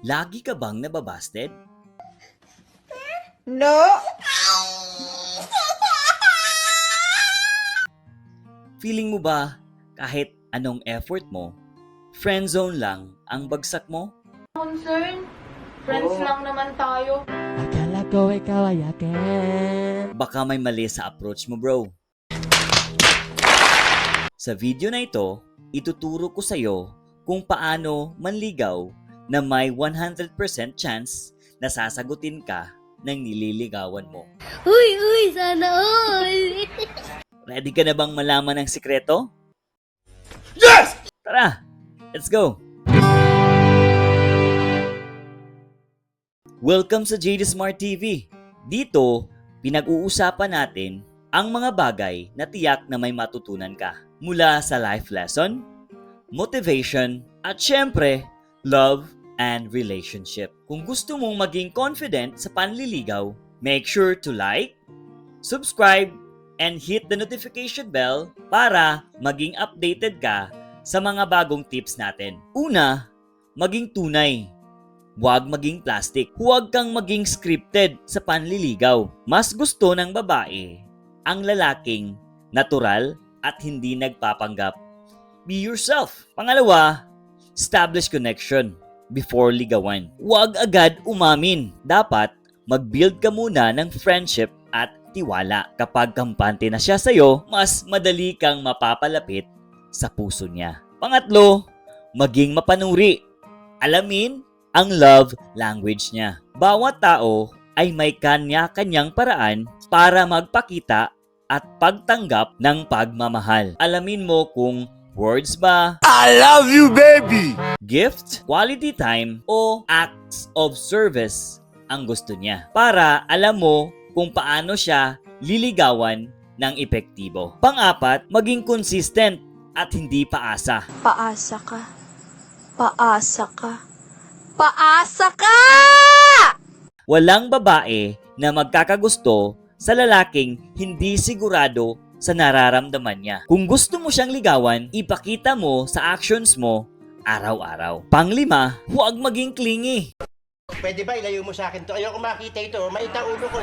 Lagi ka bang nababasted? No. Feeling mo ba kahit anong effort mo, friendzone lang ang bagsak mo? concern. Friends lang naman tayo. Akala ko ikaw ay akin. Baka may mali sa approach mo bro. Sa video na ito, ituturo ko sa'yo kung paano manligaw na may 100% chance na sasagutin ka ng nililigawan mo. Uy, uy, sana all! Ready ka na bang malaman ang sikreto? Yes! Tara, let's go! Welcome sa JD Smart TV. Dito, pinag-uusapan natin ang mga bagay na tiyak na may matutunan ka. Mula sa life lesson, motivation, at syempre, love and relationship. Kung gusto mong maging confident sa panliligaw, make sure to like, subscribe, and hit the notification bell para maging updated ka sa mga bagong tips natin. Una, maging tunay. Huwag maging plastic. Huwag kang maging scripted sa panliligaw. Mas gusto ng babae ang lalaking natural at hindi nagpapanggap. Be yourself. Pangalawa, establish connection before ligawan. Huwag agad umamin. Dapat mag-build ka muna ng friendship at tiwala. Kapag kampante na siya sa'yo, mas madali kang mapapalapit sa puso niya. Pangatlo, maging mapanuri. Alamin ang love language niya. Bawat tao ay may kanya-kanyang paraan para magpakita at pagtanggap ng pagmamahal. Alamin mo kung words ba, I love you, baby! gift, quality time, o acts of service ang gusto niya. Para alam mo kung paano siya liligawan ng epektibo. Pang-apat, maging consistent at hindi paasa. Paasa ka. Paasa ka. Paasa ka! Walang babae na magkakagusto sa lalaking hindi sigurado sa nararamdaman niya. Kung gusto mo siyang ligawan, ipakita mo sa actions mo araw-araw. Panglima, huwag maging clingy. Pwede ba ilayo mo sa akin to? Ayoko makita ito. Maita ulo ko.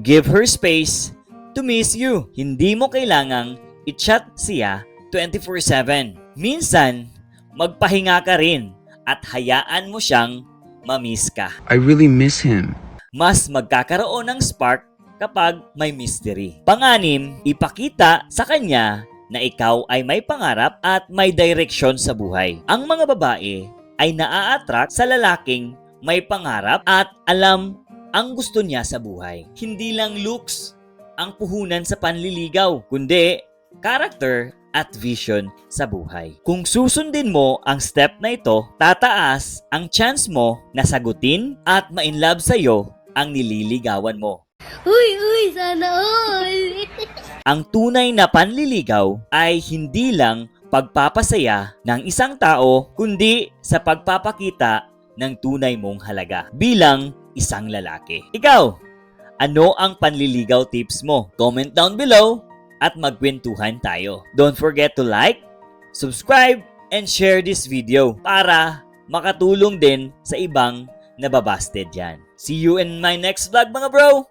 Give her space to miss you. Hindi mo kailangang i-chat siya 24-7. Minsan, magpahinga ka rin at hayaan mo siyang mamiss ka. I really miss him. Mas magkakaroon ng spark kapag may mystery. Panganim, ipakita sa kanya na ikaw ay may pangarap at may direksyon sa buhay. Ang mga babae ay naa-attract sa lalaking may pangarap at alam ang gusto niya sa buhay. Hindi lang looks ang puhunan sa panliligaw, kundi character at vision sa buhay. Kung susundin mo ang step na ito, tataas ang chance mo na sagutin at ma-inlove sa'yo ang nililigawan mo. Uy, uy, sana all! Ang tunay na panliligaw ay hindi lang pagpapasaya ng isang tao, kundi sa pagpapakita ng tunay mong halaga bilang isang lalaki. Ikaw, ano ang panliligaw tips mo? Comment down below at magkwentuhan tayo. Don't forget to like, subscribe, and share this video para makatulong din sa ibang nababasted dyan. See you in my next vlog mga bro!